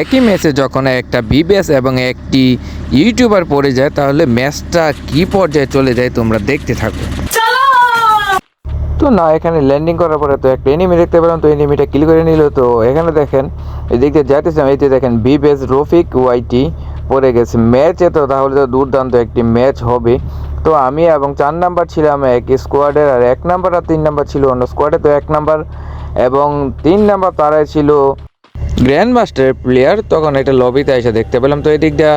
একই ম্যাচে যখন একটা বিবিএস এবং একটি ইউটিউবার পড়ে যায়, তাহলে ম্যাচটা কি পর্যায়ে চলে যায় তোমরা দেখতে থাকো। তো না, এখানে ল্যান্ডিং করার পরে তো একটা এনিমি দেখতে পেলাম, তো এনিমিটা কিল করে নিল। তো এখানে দেখেন, এদিক দিয়ে যাইতেছিলাম এই যে দেখেন বিবেস রফিক ওয়াইটি পড়ে গেছে ম্যাচে। তো তাহলে তো দুর্দান্ত একটি ম্যাচ হবে। তো আমি এবং চার নাম্বার ছিলাম এক স্কোয়াডের আর এক নাম্বার আর তিন নাম্বার ছিল অন্য স্কোয়াডে তো এক নাম্বার এবং তিন নাম্বার তারাই ছিল গ্র্যান্ড মাস্টার প্লেয়ার তখন একটা লবিতে এসে দেখতে পেলাম। তো এদিক দিয়ে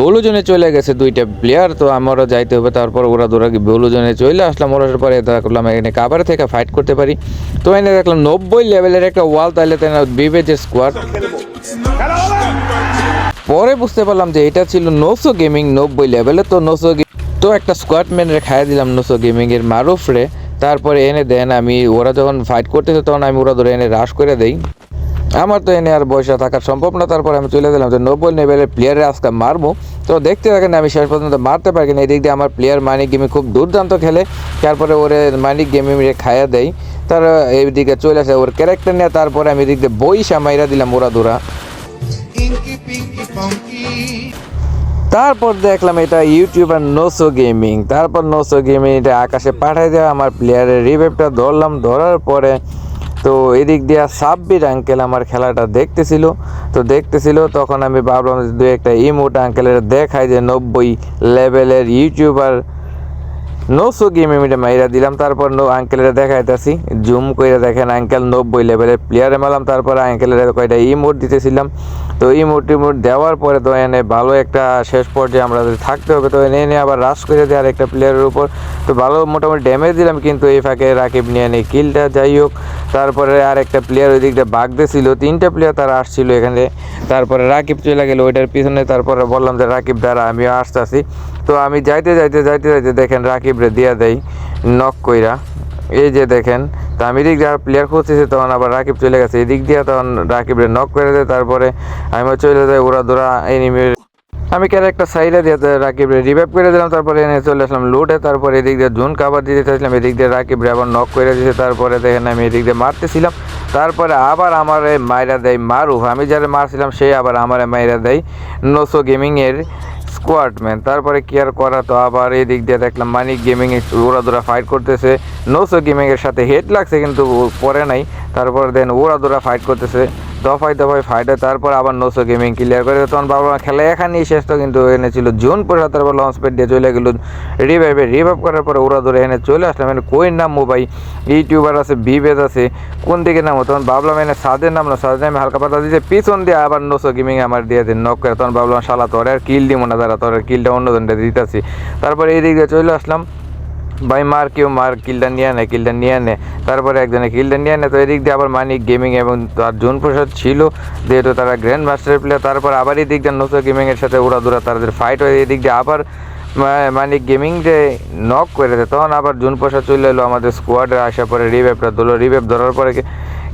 বলুজনে চলে গেছে দুইটা প্লেয়ার তো আমারও যাইতে হবে, তারপর ওরা দৌড়া বলুজনে চলে আসলাম। ওরা পরে দেখলাম এখানে কাবার থেকে ফাইট করতে পারি। তো এনে দেখলাম নব্বই লেভেলের একটা ওয়াল তাহলে তাই বিবেজের স্কোয়াড পরে বুঝতে পারলাম যে এটা ছিল নোসো গেমিং নব্বই লেভেলে তো নোসো তো একটা স্কোয়াড ম্যানের খাইয়ে দিলাম নোসো গেমিং এর মারুফরে তারপরে এনে দেন আমি, ওরা যখন ফাইট করতেছে, তখন আমি ওরা ধরে এনে রাশ করে দেই। আমার তো এনে আর বসে থাকা সম্ভব না। তারপরে আমি চলে গেলাম যে নব্বই লেভেলের প্লেয়ারে আজকে মারবো। তো দেখতে থাকেন আমি শেষ পর্যন্ত মারতে পারি না এদিক দিয়ে আমার প্লেয়ার মানিক গেমে খুব দুর্দান্ত খেলে। তারপরে ওরে মানিক গেমে খাইয়া দেয় তার এইদিকে চলে আসে ওর ক্যারেক্টার নিয়ে, তারপরে আমি এদিক দিয়ে বইসা মাইরা দিলাম ওরা দূরা. তারপর দেখলাম এটা ইউটিউবার নোসো গেমিং তারপর নোসো গেমিং এটা আকাশে পাঠাই দেওয়া, আমার প্লেয়ারের রিভেপটা ধরলাম, ধরার পরে তো এদিক দিয়া সাব্বির আঙ্কেল আমার খেলাটা দেখতেছিল। তো দেখতেছিল, তখন আমি ভাবলাম দু একটা ইমোট আঙ্কেলের দেখাই যে নব্বই লেভেলের ইউটিউবার নোসো গেমে মিটে মাইরা দিলাম, তারপর নো আঙ্কেলের দেখাইতেছি। জুম করে দেখেন আঙ্কেল নব্বই লেভেলের প্লেয়ারে মারলাম, তারপর আঙ্কেলের কয়টা ইমোট দিতেছিলাম। তো ইমোট টিমোট দেওয়ার পরে তো এনে ভালো একটা শেষ পর্যায়ে আমরা থাকতে হবে, তো এনে এনে আবার রাশ করে দেয় আরেকটা প্লেয়ারের উপর। তো ভালো মোটামুটি ড্যামেজ দিলাম, কিন্তু এই ফাঁকে রাকিব নিয়ে নেই কিলটা যাই হোক। তারপরে আর একটা প্লেয়ার ওই দিকটা বাগ ছিল তিনটা প্লেয়ার তারা আসছিল এখানে। তারপরে রাকিব চলে গেল ওইটার পিছনে, তারপরে বললাম যে, রাকিব দ্বারা আমিও আসতেছি। তো আমি যাইতে যাইতে যাইতে যাইতে দেখেন রাকিবরে দিয়া দেই নক কইরা। এই যে দেখেন, তো আমি দিয়ে প্লেয়ার খুঁজতেছি, তখন আবার রাকিব চলে গেছে। এদিক দিয়ে তখন রাকিবরে নক করে দেয়, তারপরে আমি চলে যাই ওরা দোরা এনিমির আমি কেন একটা সাইডে দিয়ে তো রাকিব রিভাইভ করে দিলাম, তারপরে এনে চলে আসলাম লুটে তারপরে এদিক দিয়ে জুন কাবার দিতে চাইছিলাম, এদিক দিয়ে রাকিব আবার নক করে দিয়েছে তারপরে দেখেন আমি এদিক দিয়ে মারতেছিলাম। তারপরে আবার আমার মাইরা দেয় মারুফ। আমি যারা মারছিলাম, সে আবার আমার মাইরা দেয়। নোসো গেমিংয়ের স্কোয়াডম্যান তারপরে কি আর করা? তো আবার এই দিক দিয়ে দেখলাম মানিক গেমিং ওরা দুরা ফাইট করতেছে। নোসো গেমিং এর সাথে হেড লাগছে কিন্তু পরে নাই। তারপর দেন ওরা দোরা ফাইট করতেছে। দফায় দফায় ফাইটে তারপর আবার নোসো গেমিং ক্লিয়ার করে তখন বাবা খেলা এখানেই শেষ তো, কিন্তু এনেছিল জুন পরে তারপর লঞ্চ প্যাড দিয়ে চলে গেল। রিভাইভে রিভাইভ করার পরে ওরা ধরে এনে চলে আসলাম এনে কই নাম মোবাইল ইউটিউবার আছে, বিবেদ আছে, কোন দিকে নামো? তখন ভাবলাম এনে সাদের নাম না, সাদের নামে হালকা পাতা দিয়েছে। পিছন দিয়ে আবার নোসো গেমিং আমার দিয়ে দিন নক করে। তখন ভাবলাম শালা তোর আর কিল দিব না তারা তোর কিলটা অন্য জনটা দিতেছি। তারপর এই দিক দিয়ে চলে আসলাম। ভাই মার কেউ মার কিলটা নিয়ে নেয় কিলটা নিয়ে নেয় তারপরে একজনে কিলটা নিয়ে নেয় তো এদিক দিয়ে আবার মানিক গেমিং এবং তার জুন প্রসাদ ছিল, যেহেতু তারা গ্র্যান্ড মাস্টার প্লেয়ার তারপর আবার এই দিয়ে নসো গেমিংয়ের সাথে উড়া দুরা তাদের ফাইট হয় এই দিক দিয়ে আবার মানিক গেমিং যে নক করে দেয় তখন আবার জুন প্রসাদ চলে এলো আমাদের স্কোয়াডে আসার পরে রিভেপটা ধরলো। রিভেপ ধরার পরে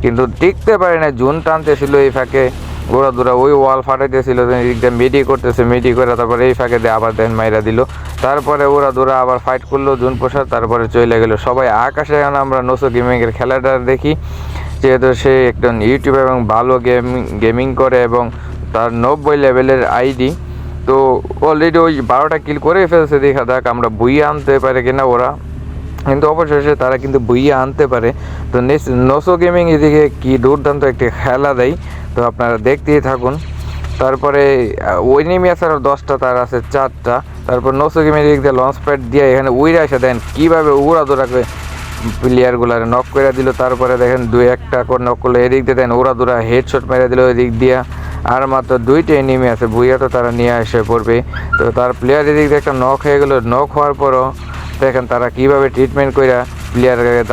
কিন্তু টিকতে পারে না জুন টানতেছিল এই ফাঁকে। গোড়া দুরা ওই ওয়াল ফাটাইতেছিল এদিক দিয়ে মিডি করতেছে, মিডি করে তারপরে এই ফাঁকে দিয়ে আবার দেন মাইরা দিল। তারপরে ওরা দুরা আবার ফাইট করল জুন প্রসাদ তারপরে চলে গেল। সবাই আকাশে, এখন আমরা নোসো গেমিংয়ের খেলাটা দেখি। যেহেতু সে একজন ইউটিউব এবং ভালো গেমিং গেমিং করে এবং তার নব্বই লেভেলের আইডি, তো অলরেডি ওই বারোটা কিল করে ফেলছে। দেখা যাক আমরা বইয়ে আনতে পারে কিনা ওরা। কিন্তু অবশেষে তারা কিন্তু বইয়ে আনতে পারে। তো নসো গেমিং এদিকে কি দুর্দান্ত একটি খেলা দেয়। তো আপনারা দেখতেই থাকুন। তারপরে ওই নেমে আরও দশটা তার আছে, চারটা। তারপর নসো গেমিং দিক দিয়ে লঞ্চ প্যাড দিয়ে এখানে উইরা এসে দেন কীভাবে উড়া দৌড়া করে প্লেয়ারগুলারে নক করে দিল। তারপরে দেখেন দুই একটা করে নক করল। এদিক দিয়ে দেন ওরা দুরা হেডশট মেরে দিল ওই দিক দিয়ে। আর মাত্র দুইটা এনিমি আছে। বুইয়া তো তারা নিয়ে এসে পড়বে। তো তার প্লেয়ার এদিক দিয়ে একটা নক হয়ে গেল। নক হওয়ার পরও দেখেন তারা কীভাবে ট্রিটমেন্ট করে প্লেয়ারকে